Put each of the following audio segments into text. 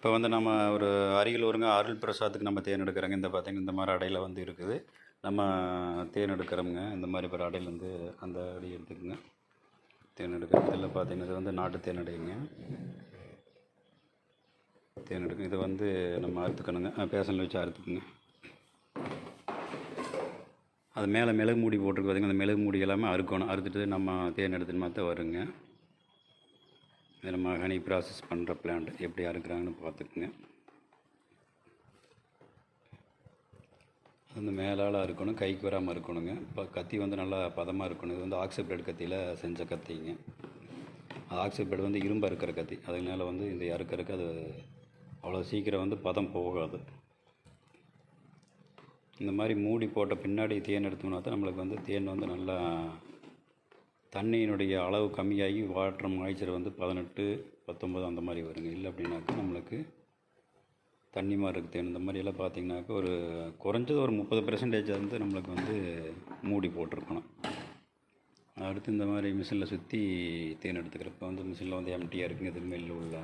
இப்போ வந்து நம்ம ஒரு அரியலூருங்க அருள் பிரசாத்துக்கு நம்ம தேன் எடுக்கிறோங்க இந்த பார்த்திங்கன்னா இந்த மாதிரி அடையில் வந்து இருக்குது. நம்ம தேன் எடுக்கிறோமுங்க இந்த மாதிரி ஒரு அடையில் வந்து அந்த அடி எடுத்துக்கோங்க. தேன் எடுக்கிறது இதில் பார்த்தீங்கன்னா இது வந்து நாட்டு தேன் அடையுங்க தேன் எடுக்கும் இது வந்து நம்ம அறுத்துக்கணுங்க. பேசனில் வச்சு அறுத்துக்குங்க. அது மேலே மிளகு மூடி போட்டிருக்கு பார்த்தீங்கன்னா அந்த மிளகு மூடி எல்லாமே அறுக்கணும். அறுத்துட்டு நம்ம தேன் எடுத்துன்னு மாற்ற வருங்க. நம்ம ஹனி ப்ராசஸ் பண்ணுற பிளான்ட் எப்படி அறுக்கிறாங்கன்னு பார்த்துக்குங்க. அது வந்து மேலால் இருக்கணும் கைக்கு வராமல் இருக்கணுங்க. இப்போ கத்தி வந்து நல்லா பதமாக இருக்கணும். இது வந்து ஆக்சிபிளேட் கத்தியில் செஞ்ச கத்திங்க. அது ஆக்சிபிளேட் வந்து இரும்பு அறுக்கிற கத்தி. அதனால வந்து இந்த அறுக்கறக்கு அது அவ்வளோ சீக்கிரம் வந்து பதம் போகாது. இந்த மாதிரி மூடி போட்ட பின்னாடி தேன் எடுத்தோம்னா தான் நம்மளுக்கு வந்து தேன் வந்து நல்லா தண்ணியினுடைய அளவு கம்மியாகி வாட்டர் மாய்ச்சர் வந்து பதினெட்டு பத்தொம்பது அந்த மாதிரி வருங்க. இல்லை அப்படின்னாக்கா நம்மளுக்கு தண்ணி மாதிரி இருக்குது தேன் இந்த மாதிரியெல்லாம் பார்த்திங்கனாக்கா பார்த்தீங்கன்னாக்கா ஒரு குறைஞ்சது ஒரு முப்பது பெர்சன்டேஜ் வந்து நம்மளுக்கு வந்து மூடி போட்டிருக்கணும். அடுத்து இந்த மாதிரி மிஷினில் சுற்றி தேன் எடுத்துக்கிறப்ப வந்து மிஷினில் வந்து எம்டியாக இருக்குங்க எதுவுமே இல்லை உள்ள.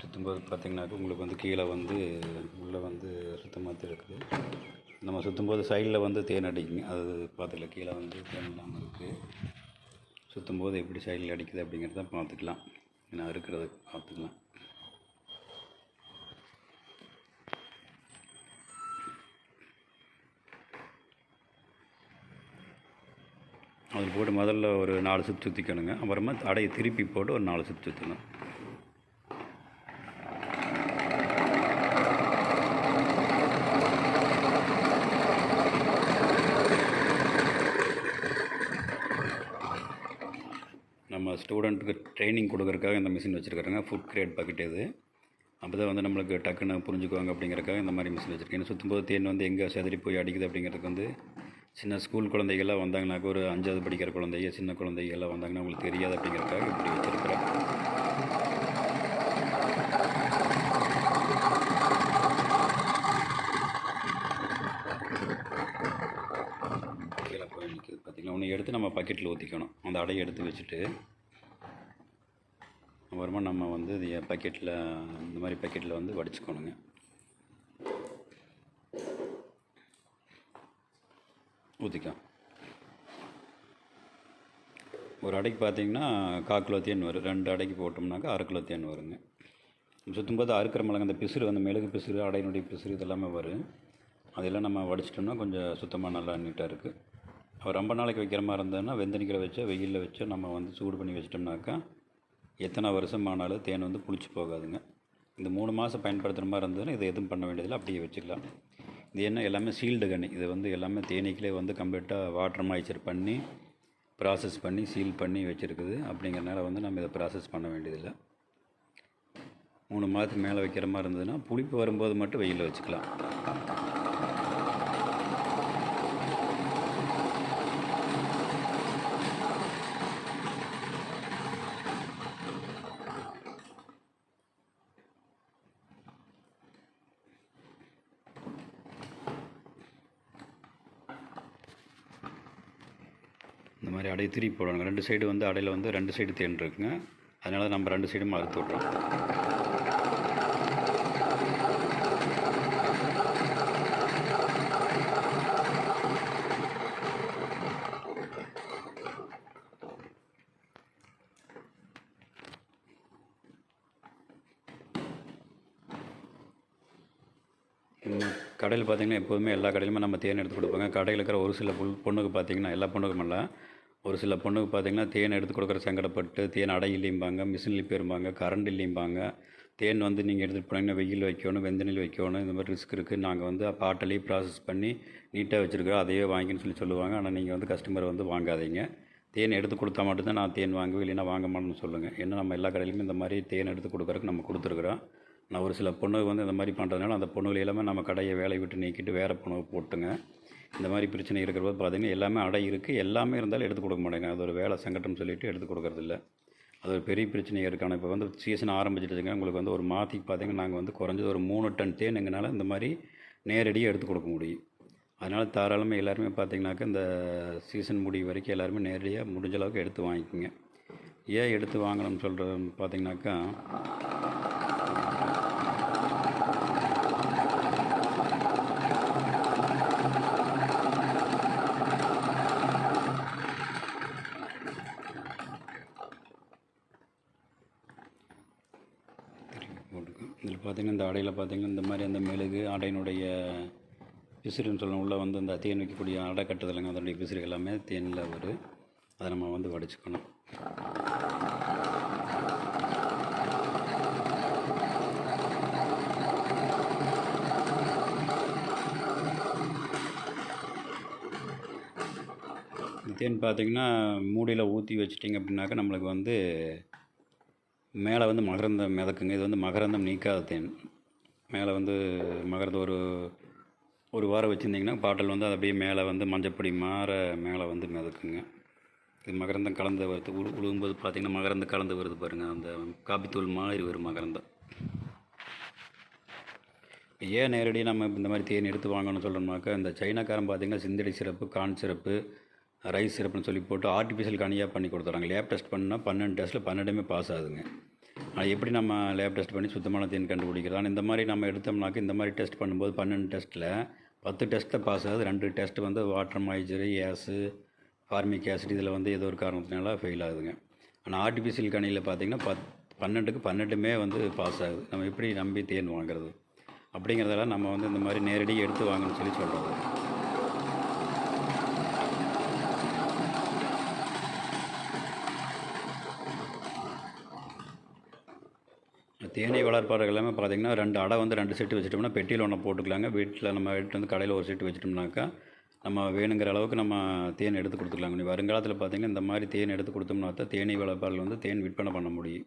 சுற்றும்போது பார்த்தீங்கன்னாக்கா உங்களுக்கு வந்து கீழே வந்து உள்ளே வந்து சுத்தமாக இருக்குது நம்ம சுற்றும்போது சைடில் வந்து தேன் அடிக்குங்க. அது பார்த்துக்கல கீழே வந்து தேன் இல்லாமல் இருக்குது சுற்றும்போது எப்படி சைடில் அடிக்குது அப்படிங்கிறத பார்த்துக்கலாம் ஏன்னா இருக்கிறத பார்த்துக்கலாம் அது போட்டு முதல்ல ஒரு நாலு சுற்று சுற்றிக்கணுங்க அப்புறமா அடையை திருப்பி போட்டு ஒரு நாலு சுற்று சுற்றணும் நம்ம ஸ்டூடெண்ட்டுக்கு ட்ரைனிங் கொடுக்குறக்காக இந்த மிஷின் வச்சுருக்காங்க ஃபுட் கிரேட் பக்கெட் இது. அப்போ தான் வந்து நம்மளுக்கு டக்குன்னு புரிஞ்சுக்குவாங்க அப்படிங்கிறக்காக இந்த மாதிரி மிஷின் வச்சுருக்கேன். சுற்றும் போது தேன் வந்து எங்கே செதறி போய் அடிக்குது அப்படிங்கிறதுக்கு வந்து சின்ன ஸ்கூல் குழந்தைகள்லாம் வந்தாங்கனாக்கா ஒரு அஞ்சாவது படிக்கிற குழந்தைங்க சின்ன குழந்தைகள்லாம் வந்தாங்கன்னா உங்களுக்கு தெரியாது அப்படிங்கிறதுக்காக இப்படி வச்சுருக்கிறேன். கீழே ஒன்று எடுத்து நம்ம பக்கெட்டில் ஊற்றிக்கணும் அந்த அடையை எடுத்து வச்சுட்டு அப்புறமா நம்ம வந்து இது பக்கெட்டில் இந்த மாதிரி பக்கெட்டில் வந்து வடிச்சுக்கணுங்க. ஊற்றிக்கலாம் ஒரு அடைக்கு பார்த்தீங்கன்னா கால் கிலோ தேன் வரும். ரெண்டு அடைக்கு போட்டோம்னாக்கா அரை கிலோ தேன் வருங்க. சுற்றும்போது அறுக்கிற மிளகு அந்த பிசுறு அந்த மிளகு பிசுறு அடையினுடைய பிசுறு இதெல்லாமே வரும். அதெல்லாம் நம்ம வடிச்சிட்டோம்னா கொஞ்சம் சுத்தமாக நல்லா நீட்டாக இருக்குது ரொம்ப நாளைக்கு வைக்கிற மாதிரி இருந்ததுன்னா வெந்தனிக்கிற வச்சு வெயிலில் வச்சு நம்ம வந்து சூடு பண்ணி வச்சிட்டோம்னாக்கா எத்தனை வருஷம் ஆனாலும் தேன் வந்து புளிச்சு போகாதுங்க. இந்த மூணு மாதம் பயன்படுத்துகிற மாதிரி இருந்ததுன்னா இதை எதுவும் பண்ண வேண்டியதில்லை அப்படியே வச்சுக்கலாம். இது என்ன எல்லாமே சீல்டு கண்ணி. இது வந்து எல்லாமே தேனீக்கிலே வந்து கம்ப்ளீட்டாக வாட்டர் மாய்ச்சர் பண்ணி ப்ராசஸ் பண்ணி சீல் பண்ணி வச்சுருக்குது. அப்படிங்கிறனால வந்து நம்ம இதை ப்ராசஸ் பண்ண வேண்டியதில்லை. மூணு மாதத்துக்கு மேலே வைக்கிற மாதிரி இருந்ததுன்னா புளிப்பு வரும்போது மட்டும் வெயிலில் வச்சுக்கலாம். மாதிரி அடையை திருப்பி போடுவாங்க ரெண்டு சைடு வந்து அடையில் வந்து ரெண்டு சைடு தேன் இருக்குங்க. அதனால நம்ம ரெண்டு சைடும் அறுத்து விட்றோம் கடையில் பார்த்தீங்கன்னா எப்போதுமே எல்லா கடையிலுமே நம்ம தேன் எடுத்து கொடுப்பாங்க. கடையில் இருக்கிற ஒரு சில புல் பொண்ணுக்கு பார்த்தீங்கன்னா எல்லா பொண்ணுக்கும் இல்லை. ஒரு சில பொண்ணுக்கு பார்த்தீங்கன்னா தேன் எடுத்து கொடுக்குற சங்கடப்பட்டு தேன் அடை இல்லைம்பாங்க மிஷின்லேயும் போயிருப்பாங்க கரண்ட் இல்லைம்பாங்க. தேன் வந்து நீங்கள் எடுத்துகிட்டு போனீங்கன்னா வெயில் வைக்கணும் வெந்தனில் வைக்கணும் இந்த மாதிரி ரிஸ்க் இருக்குது நாங்கள் வந்து பாட்டிலேயே ப்ராசஸ் பண்ணி நீட்டாக வச்சுருக்கோம் அதையே வாங்கின்னு சொல்லி சொல்லுவாங்க. ஆனால் நீங்கள் வந்து கஸ்டமர் வந்து வாங்காதீங்க. தேன் எடுத்து கொடுத்தா மட்டும்தான் நான் தேன் வாங்குவேன் இல்லைன்னா வாங்க மாட்டேன்னு சொல்லுங்கள் ஏன்னா நம்ம எல்லா கடையிலுமே இந்த மாதிரி தேன் எடுத்து கொடுக்குறதுக்கு நம்ம கொடுத்துருக்குறோம். நான் ஒரு சில பொண்ணுக்கு வந்து இந்த மாதிரி பண்ணுறதுனால அந்த பொண்ணுகள் எல்லாமே நம்ம கடையை வேலையை விட்டு நீக்கிட்டு வேறு பொண்ணு போட்டுங்க. இந்த மாதிரி பிரச்சனை இருக்கிறப்ப பார்த்தீங்கன்னா எல்லாமே அடை இருக்குது எல்லாமே இருந்தாலும் எடுத்து கொடுக்க மாட்டேங்க. அது ஒரு வேலை சங்கடம் சொல்லிவிட்டு எடுத்து கொடுக்கறதில்ல அது ஒரு பெரிய பிரச்சனையாக இருக்குது ஆனால் இப்போ வந்து சீசன் ஆரம்பிச்சிட்டுங்க உங்களுக்கு வந்து ஒரு மாதத்துக்கு பார்த்தீங்கன்னா நாங்கள் வந்து குறைஞ்சது ஒரு மூணு டன் தேன் எங்களால் இந்த மாதிரி நேரடியாக எடுத்து கொடுக்க முடியும். அதனால் தாராளமாக எல்லாருமே பார்த்தீங்கன்னாக்கா இந்த சீசன் முடிவு வரைக்கும் எல்லாருமே நேரடியாக முடிஞ்ச அளவுக்கு எடுத்து வாங்கிக்கோங்க. ஏன் எடுத்து வாங்கணும்னு சொல்கிற பார்த்தீங்கன்னாக்கா இதில் பார்த்திங்கன்னா இந்த ஆடையில் பார்த்தீங்கன்னா இந்த மாதிரி அந்த மெழுகு ஆடையினுடைய பிசிறுன்னு சொல்லணும் உள்ளே வந்து அந்த தேன் வைக்கக்கூடிய அடை கட்டுதலுங்க அதனுடைய பிசிறு எல்லாமே தேனில் வரும் அதை நம்ம வந்து வடிச்சுக்கணும். தேன் பார்த்தீங்கன்னா மூடியில் ஊற்றி வச்சிட்டிங்க அப்படின்னாக்கா நம்மளுக்கு வந்து மேலே வந்து மகரந்தம் மிதக்குங்க இது வந்து மகரந்தம் நீக்காத தேன். மேலே வந்து மகரந்தம் ஒரு ஒரு வாரம் வச்சுருந்தீங்கன்னா பாட்டில் வந்து அது அப்படியே மேலே வந்து மஞ்சப்பொடி மாற மேலே வந்து மிதக்குங்க. இது மகரந்தம் கலந்து வருது. உழு உழுகும்போது பார்த்தீங்கன்னா மகரந்தம் கலந்து வருது பாருங்கள் அந்த காப்பித்தூள் மாதிரி வரும் மகரந்தம். ஏன் நேரடியாக நம்ம இந்த மாதிரி தேன் எடுத்து வாங்கணும்னு சொல்கிறோம்னாக்கா இந்த சைனாக்காரன் பார்த்தீங்கன்னா சிந்தடி சிறப்பு கான் சிறப்பு ரைஸ் சிறப்புன்னு சொல்லி போட்டு ஆர்டிஃபிஷியல் கனியாக பண்ணி கொடுத்துறாங்க லேப் டெஸ்ட் பண்ணால் பன்னெண்டு டெஸ்ட்டில் பன்னெண்டுமே பாஸ் ஆகுதுங்க. அது எப்படி நம்ம லேப் டெஸ்ட் பண்ணி சுத்தமான தேன் கண்டுபிடிக்கிறது ஆனால் இந்த மாதிரி நம்ம எடுத்தோம்னாக்க இந்த மாதிரி டெஸ்ட் பண்ணும்போது பன்னெண்டு டெஸ்ட்டில் பத்து டெஸ்ட்டில் பாஸ் ஆகுது. ரெண்டு டெஸ்ட் வந்து வாட்டர் மாய்ச்சரு ஏஸு ஃபார்மிக் ஆசிட் இதில் வந்து ஏதோ ஒரு காரணத்தினால ஃபெயில் ஆகுதுங்க. ஆனால் ஆர்டிஃபிஷியல் கனியில் பார்த்தீங்கன்னா பத் பன்னெண்டுக்கு பன்னெண்டுமே வந்து பாஸ் ஆகுது. நம்ம எப்படி நம்பி தேன் வாங்குறது? அப்படிங்கிறதெல்லாம் நம்ம வந்து இந்த மாதிரி நேரடியாக எடுத்து வாங்கணும்னு சொல்லி சொல்கிறது தேனீ வளர்ப்பாளர்கள் எல்லாமே பார்த்தீங்கன்னா ரெண்டு அடை வந்து ரெண்டு செட்டு வச்சுட்டோம்னா பெட்டியில் ஒன்று போட்டுக்கலாங்க. வீட்டில் நம்ம எடுத்து வந்து கடையில் ஒரு செட்டு வச்சிட்டோம்னாக்கா நம்ம வேணுங்கிற அளவுக்கு நம்ம தேன் எடுத்து கொடுத்துக்கலாங்க. நீ வருங்காலத்தில் பார்த்தீங்கன்னா இந்த மாதிரி தேன் எடுத்து கொடுத்தோம்னா தான் தேனீ வளர்ப்பாளர்கள் வந்து தேன் விற்பனை பண்ண முடியும்.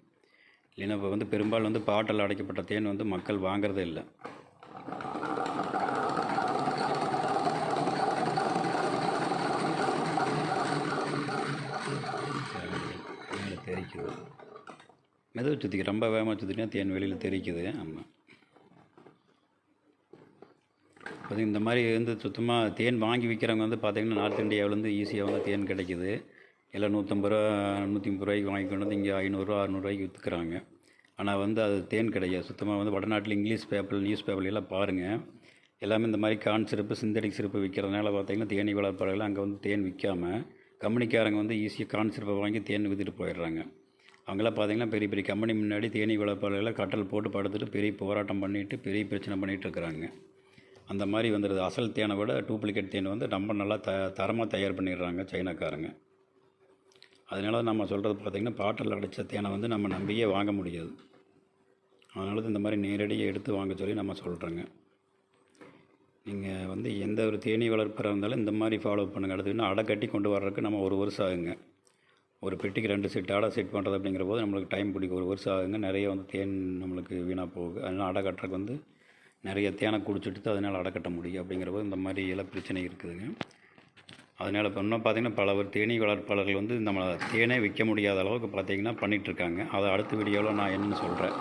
இல்லைன்னா இப்போ வந்து பெரும்பாலும் வந்து பாட்டில் அடைக்கப்பட்ட தேன் வந்து மக்கள் வாங்குறதே இல்லை. மேலே தெரிக்குது மெதுவை சுற்றிக்க ரொம்ப வேகமாக சுற்றினா தேன் வெளியில் தெரிக்குது ஆமாம் அது இந்த மாதிரி வந்து சுத்தமாக தேன் வாங்கி விற்கிறவங்க வந்து பார்த்திங்கன்னா நார்த் இந்தியாவிலேருந்து ஈஸியாக வந்து தேன் கிடைக்குது. எல்லாம் நூற்றம்பது ரூபா நூற்றி முப்பது ரூபாய்க்கு வாங்கி கொண்டு வந்து இங்கே ஐநூறுரூவா அறநூறுவாய்க்கு விற்றுக்குறாங்க ஆனால் வந்து அது தேன் கிடையாது. சுத்தமாக வந்து வடநாட்டில் இங்கிலீஷ் பேப்பர் நியூஸ் பேப்பர் எல்லாம் பாருங்கள் எல்லாமே இந்த மாதிரி கான் சிறப்பு சிந்தடிக் சிறப்பு விற்கிறதுனால பார்த்தீங்கன்னா தேனீ வளர்ப்பாளர்கள் அங்கே வந்து தேன் விற்காமல் கம்பெனிக்காரங்க வந்து ஈஸியாக கான் சிறப்பை வாங்கி தேன் விற்றுட்டு போயிடுறாங்க. அங்கெல்லாம் பார்த்தீங்கன்னா பெரிய பெரிய கம்பெனி முன்னாடி தேனி வளர்ப்பாளர்களை கட்டல் போட்டு படுத்துட்டு பெரிய போராட்டம் பண்ணிட்டு பெரிய பிரச்சனை பண்ணிகிட்டு இருக்கிறாங்க. அந்த மாதிரி வந்துடுது அசல் தேனை விட டூப்ளிகேட் தேன் வந்து ரொம்ப நல்லா த தரமாக தயார் பண்ணிடுறாங்க சைனாக்காரங்க. அதனால நம்ம சொல்கிறது பார்த்திங்கன்னா பாட்டில் அடைச்ச தேனை வந்து நம்ம நம்பியே வாங்க முடியாது. அதனால தான் இந்த மாதிரி நேரடியாக எடுத்து வாங்க சொல்லி நம்ம சொல்கிறோங்க நீங்கள் வந்து எந்த ஒரு தேனி வளர்ப்பாக இருந்தாலும் இந்த மாதிரி ஃபாலோ பண்ணுங்கள் அடுத்து இன்னும் அடை கட்டி கொண்டு வர்றதுக்கு நம்ம ஒரு வருஷம் ஆகுங்க. ஒரு பெட்டிக்கு ரெண்டு செட் அடை செட் பண்ணுறது அப்படிங்கிற போது நம்மளுக்கு டைம் பிடிக்கும். ஒரு வருஷம் ஆகுங்க நிறைய வந்து தேன் நம்மளுக்கு வீணாக போகுது. அதனால் அடை கட்டுறதுக்கு வந்து நிறைய தேனை குடிச்சிட்டு தான் அதனால் அடை கட்ட முடியும் அப்படிங்கிற போது இந்த மாதிரி எல்லாம் பிரச்சனை இருக்குதுங்க. அதனால் இப்போ இன்னும் பார்த்திங்கன்னா பல ஒரு தேனீ வளர்ப்பாளர்கள் வந்து நம்ம தேனே விற்க முடியாத அளவுக்கு பார்த்திங்கன்னா பண்ணிகிட்ருக்காங்க அதை அடுத்த வீடியோவில் நான் என்னென்னு சொல்கிறேன்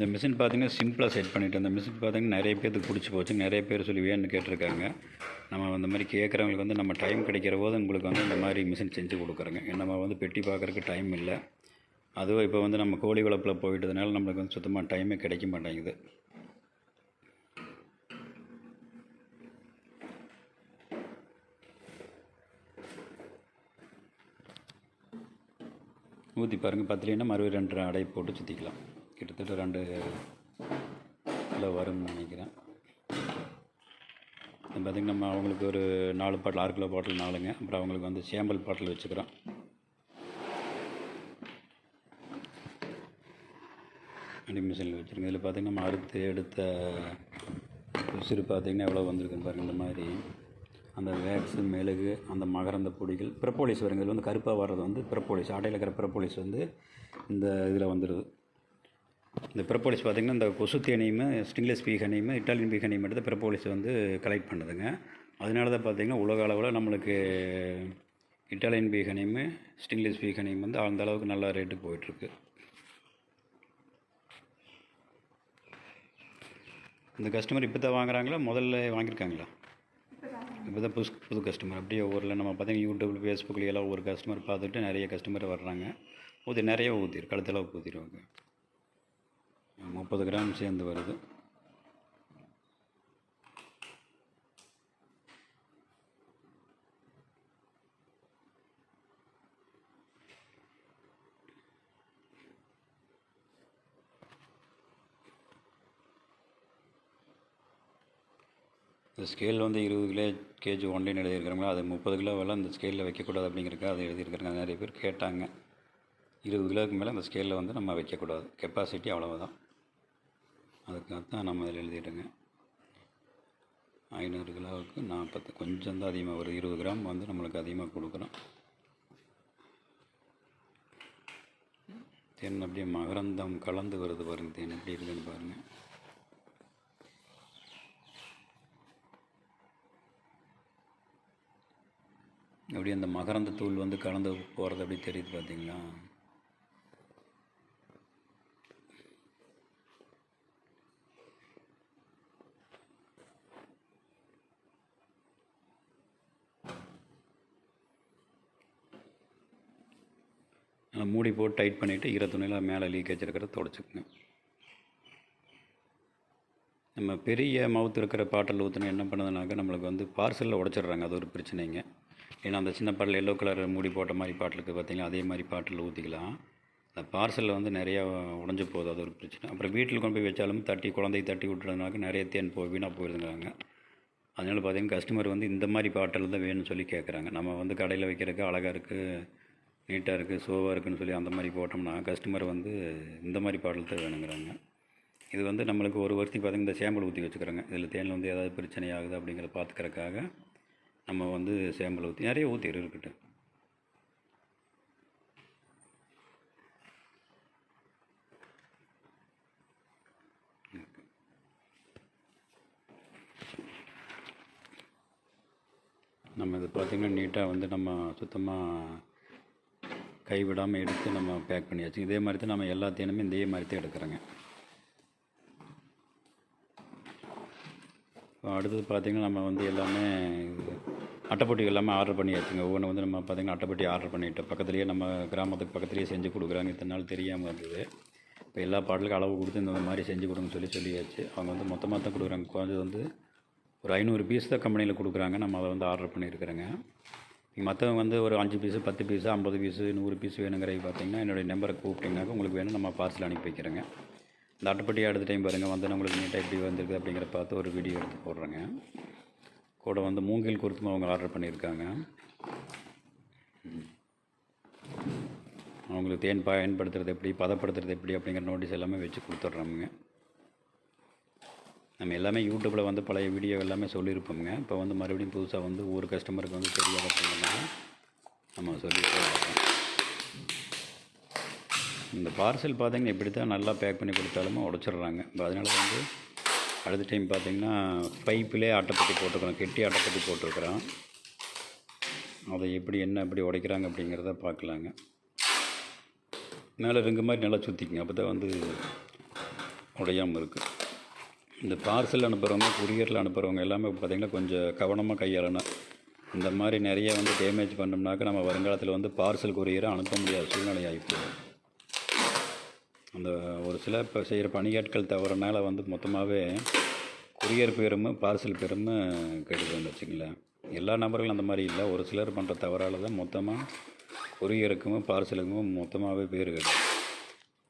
இந்த மிஷின் பார்த்தீங்கன்னா சிம்பிளாக செட் பண்ணிவிட்டு அந்த மிஷின் பார்த்தீங்கன்னா நிறைய பேருக்கு பிடிச்சி போச்சு. நிறைய பேர் சொல்லி வேணும்னு கேட்டிருக்காங்க. நம்ம அந்த மாதிரி கேட்குறவங்களுக்கு வந்து நம்ம டைம் கிடைக்கிற போது உங்களுக்கு வந்து இந்த மாதிரி மிஷின் செஞ்சு கொடுக்குறோங்க. நம்ம வந்து பெட்டி பார்க்குறக்கு டைம் இல்லை. அதுவும் இப்போ வந்து நம்ம கோழி வளர்ப்பில் போயிட்டதுனால நம்மளுக்கு வந்து சுத்தமாக டைமே கிடைக்க மாட்டேங்குது. ஊற்றி பாருங்கள் பத்துலேன்னா மறுபடியும் ரெண்டு அடை போட்டு சுற்றிக்கலாம் கிட்டத்தட்ட ரெண்டு கிலோ வரும்னு நினைக்கிறேன். பார்த்திங்கன்னா நம்ம அவங்களுக்கு ஒரு நாலு பாட்டில் ஆறு கிலோ பாட்டில் நாலுங்க. அப்புறம் அவங்களுக்கு வந்து சேம்பல் பாட்டில் வச்சுக்கிறோம். அடி மிஷினில் வச்சுருங்க. இதில் பார்த்திங்கன்னா நம்ம அறுத்து எடுத்த உசுறு பார்த்திங்கன்னா எவ்வளோ வந்திருக்குன்னு பாருங்கள் இந்த மாதிரி அந்த வேக்ஸு மெழுகு அந்த மகரந்த பொடிகள் ப்ரப்போலிஸ் வருங்க. இதில் வந்து கருப்பாக வர்றது வந்து ப்ரப்போலிஸ் ஆட்டையில் இருக்கிற ப்ரப்போலிஸ் வந்து இந்த இதில் வந்துடுது இந்த பிறப்போலிஸ் பார்த்திங்கன்னா இந்த கொசு தேனியுமே ஸ்டிங்லெஸ் பீகனையுமே இட்டாலியன் பீகனையும் எடுத்து பிறப்போலிஸ் வந்து கலெக்ட் பண்ணுதுங்க. அதனால தான் பார்த்திங்கன்னா உலக அளவில் நம்மளுக்கு இட்டாலியன் பீகனையுமே ஸ்டிங்லெஸ் பீகனையும் வந்து அந்த அளவுக்கு நல்லா ரேட்டுக்கு போயிட்டுருக்கு. இந்த கஸ்டமர் இப்போ தான் வாங்குறாங்களா? முதல்ல வாங்கியிருக்காங்களா? இப்போ தான் புது புது கஸ்டமர். அப்படியே ஒவ்வொரு நம்ம பார்த்திங்கன்னா யூடியூப் ஃபேஸ்புக்கில் எல்லாம் ஒவ்வொரு கஸ்டமர் பார்த்துட்டு நிறைய கஸ்டமர் வர்றாங்க. ஊற்றி நிறைய ஊற்றிரு கழுத்தளவுக்கு ஊற்றிடுவாங்க முப்பது கிராம் சேர்ந்து வருது. இந்த ஸ்கேல் வந்து இருபது கிலோ கேஜி ஒன்லைன் எழுதியிருக்கிறாங்களா அது முப்பது கிலோ எல்லாம் இந்த ஸ்கேலில் வைக்கக்கூடாது அப்படிங்கிறக்க அதை எழுதியிருக்கிறாங்க நிறைய பேர் கேட்டாங்க. இருபது கிலோவுக்கு மேலே அந்த ஸ்கேலில் வந்து நம்ம வைக்கக்கூடாது. கெப்பாசிட்டி அவ்வளவுதான். தான் தான் நம்ம இதில் எழுதிட்டோங்க. ஐநூறு கிலோவுக்கு நாற்பத்து கொஞ்சம் தான் அதிகமாக வரும் இருபது கிராம் வந்து நம்மளுக்கு அதிகமாக கொடுக்குறோம். தேன் அப்படியே மகரந்தம் கலந்து வருது பாருங்கள் தேன் எப்படி இருக்குன்னு பாருங்கள் அப்படியே அந்த மகரந்த தூள் வந்து கலந்து போகிறது அப்படி தெரியுது பார்த்தீங்களா நல்லா மூடி போட்டு டைட் பண்ணிவிட்டு ஈர துணியில் மேலே லீக்கேஜ் இருக்கிறத தொடச்சிக்கங்க. நம்ம பெரிய மவுத் இருக்கிற பாட்டில் ஊற்றினா என்ன பண்ணுதுனாக்கா நம்மளுக்கு வந்து பார்சலில் உடச்சிடுறாங்க. அது ஒரு பிரச்சனைங்க. ஏன்னா அந்த சின்ன பாட்டில் எல்லோ கலர் மூடி போட்ட மாதிரி பாட்டிலுக்கு பார்த்தீங்கன்னா அதே மாதிரி பாட்டில் ஊற்றிக்கலாம் அந்த பார்சலில் வந்து நிறையா உடஞ்சி போகுது. அது ஒரு பிரச்சனை. அப்புறம் வீட்டில் கொண்டு போய் வச்சாலும் தட்டி குழந்தைய தட்டி விட்டுறதுனாக்க நிறைய தேன் போய் வீணாக போயிருந்தாங்க அதனால் பார்த்தீங்கன்னா கஸ்டமர் வந்து இந்த மாதிரி பாட்டில் தான் வேணும்னு சொல்லி கேட்குறாங்க நம்ம வந்து கடையில் வைக்கிறதுக்கு அழகாக இருக்குது நீட்டாக இருக்குது சோவாக இருக்குன்னு சொல்லி அந்த மாதிரி போட்டோம்னா கஸ்டமர் வந்து இந்த மாதிரி பாடல் தான் வேணுங்கிறாங்க. இது வந்து நம்மளுக்கு ஒரு வருஷத்துக்கு பார்த்திங்கன்னா இந்த சேம்பல் ஊற்றி வச்சுக்கிறோங்க. இதில் தேனில் வந்து ஏதாவது பிரச்சனை ஆகுது அப்படிங்கிறத பார்த்துக்கிறக்காக நம்ம வந்து சேம்பல் ஊற்றி நிறைய ஊற்றி இருக்கட்டும். நம்ம இது பார்த்திங்கன்னா நீட்டாக வந்து நம்ம சுத்தமாக கைவிடாமல் எடுத்து நம்ம பேக் பண்ணியாச்சு. இதே மாதிரி தான் நம்ம எல்லா தேனுமே இதே மாதிரி தான் எடுக்கிறோங்க. இப்போ அடுத்தது பார்த்திங்கன்னா நம்ம வந்து எல்லாமே அட்டைப்பொட்டி எல்லாமே ஆர்டர் பண்ணியாச்சுங்க. ஒவ்வொன்று வந்து நம்ம பார்த்திங்கன்னா அட்டைப்பொட்டி ஆர்டர் பண்ணிட்டோம் பக்கத்துலேயே நம்ம கிராமத்துக்கு பக்கத்துலேயே செஞ்சு கொடுக்குறாங்க. இத்தனை நாள் தெரியாமல் இருந்தது. இப்போ எல்லா பாடலுக்கும் அளவு கொடுத்து இந்த மாதிரி செஞ்சு கொடுங்கன்னு சொல்லி சொல்லியாச்சு. அவங்க வந்து மொத்தமாக தான் கொடுக்குறாங்க. குறைஞ்சது வந்து ஒரு ஐநூறு பீஸ் தான் கம்பெனியில் கொடுக்குறாங்க. நம்ம அதை வந்து ஆர்டர் பண்ணியிருக்கிறேங்க. மற்றவங்க வந்து ஒரு அஞ்சு பீஸு பத்து பீஸு ஐம்பது பீஸு நூறு பீஸ் வேணுங்கிறத பார்த்தீங்கன்னா என்னுடைய நம்பரை கூப்பிட்டிங்கனாக்கா உங்களுக்கு வேணும் நம்ம பார்சல் அனுப்பி வைக்கிறேங்க. இந்த அட்டைப்பட்டி அடுத்த டைம் பாருங்கள் வந்து உங்களுக்கு நீட்டாக எப்படி வந்திருக்கு அப்படிங்கிற பார்த்து ஒரு வீடியோ எடுத்து போடுறேங்க. கூட வந்து மூங்கில் குருத்துமா அவங்க ஆர்டர் பண்ணியிருக்காங்க. அவங்களுக்கு தேன் பயன்படுத்துறது எப்படி பதப்படுத்துறது எப்படி அப்படிங்கிற நோட்டீஸ் எல்லாமே வச்சு கொடுத்துட்றோமுங்க. நம்ம எல்லாமே யூடியூப்பில் வந்து பழைய வீடியோ எல்லாமே சொல்லியிருப்போம்ங்க. இப்போ வந்து மறுபடியும் புதுசாக வந்து ஒரு கஸ்டமருக்கு வந்து தெரியாத பண்ணலாம் நம்ம சொல்லிட்டு இருக்கோம். இந்த பார்சல் பார்த்திங்கன்னா இப்படி தான் நல்லா பேக் பண்ணி கொடுத்தாலுமே உடச்சிடுறாங்க. இப்போ அதனால வந்து அடுத்த டைம் பார்த்திங்கன்னா பைப்பிலே அட்டைப்பட்டி போட்டுக்கிறோம் கெட்டி அட்டைப்பட்டி போட்டிருக்கிறோம். அதை எப்படி என்ன எப்படி உடைக்கிறாங்க அப்படிங்கிறத பார்க்கலாங்க. மேலே ரெங்கு மாதிரி நல்லா சுற்றிக்குங்க அப்போ தான் வந்து உடையாமல் இருக்குது இந்த பார்சல் அனுப்புகிறவங்க குரியரில் அனுப்புகிறவங்க எல்லாமே பார்த்திங்கன்னா கொஞ்சம் கவனமாக கையாளணும். இந்த மாதிரி நிறைய வந்து டேமேஜ் பண்ணோம்னாக்க நம்ம வருங்காலத்தில் வந்து பார்சல் குரியரை அனுப்ப முடியாத சூழ்நிலை ஆகிப்போம் அந்த ஒரு சில இப்போ செய்கிற பணியாட்கள் தவறனால வந்து மொத்தமாகவே குரியர் பேரும் பார்சல் பேரும் கெடுதுன்னு வச்சுங்களேன் எல்லா நபர்களும் அந்த மாதிரி இல்லை. ஒரு சிலர் பண்ணுற தவறால் தான் மொத்தமாக குரியருக்கும் பார்சலுக்கும் மொத்தமாகவே பேர் கெடுது.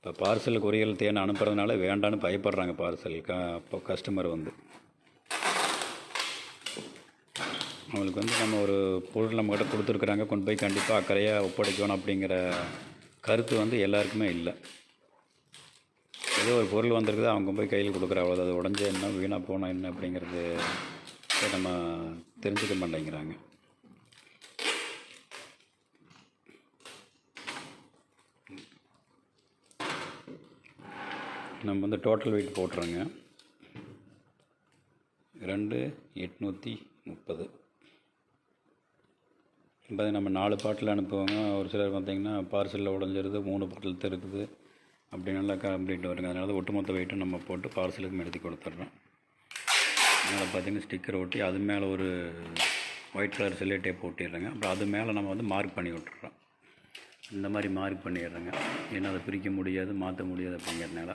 இப்போ பார்சல் கொரியர் தேன் அனுப்புறதுனால வேண்டான்னு பயப்படுறாங்க பார்சல் க இப்போ கஸ்டமர் வந்து. அவங்களுக்கு வந்து நம்ம ஒரு பொருள் நம்மக்கிட்ட கொடுத்துருக்குறாங்க கொண்டு போய் கண்டிப்பாக அக்கறையாக ஒப்படைக்கணும் அப்படிங்கிற கருத்து வந்து எல்லாருக்குமே இல்லை. ஏதோ ஒரு பொருள் வந்திருக்குது அவங்க போய் கையில் கொடுக்குற அவ்வளோ அது உடஞ்ச என்ன வீணாக போனால் என்ன அப்படிங்கிறது நம்ம தெரிஞ்சுக்க மாட்டேங்கிறாங்க. நம்ம வந்து டோட்டல் வெயிட் போட்டுறோங்க. ரெண்டு எட்நூற்றி முப்பது. இப்போ நம்ம நாலு பாட்டில் அனுப்புவாங்க. ஒரு சிலர் பார்த்திங்கன்னா பார்சலில் உடஞ்சிருது மூணு பாட்டில் இருக்குது அப்படி நல்லா கம்ப்ளீட் வருங்க. அதனால ஒட்டுமொத்த வெயிட்டும் நம்ம போட்டு பார்சலுக்கு எழுதி கொடுத்துட்றோம். அதனால் பார்த்திங்கன்னா ஸ்டிக்கர் ஒட்டி அது மேலே ஒரு ஒயிட் கலர் செல்லி போட்டிடுறேங்க அப்புறம் அது மேலே நம்ம வந்து மார்க் பண்ணி விட்டுறோம். இந்த மாதிரி மார்க் பண்ணிடுறோங்க. ஏன்னா அதை பிரிக்க முடியாது மாற்ற முடியாது அப்படிங்கிறதுனால.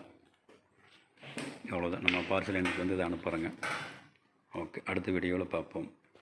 இவ்வளோதான் நம்ம பார்சல் எனக்கு வந்து இதை அனுப்புகிறேங்க ஓகே அடுத்த வீடியோவில் பார்ப்போம்.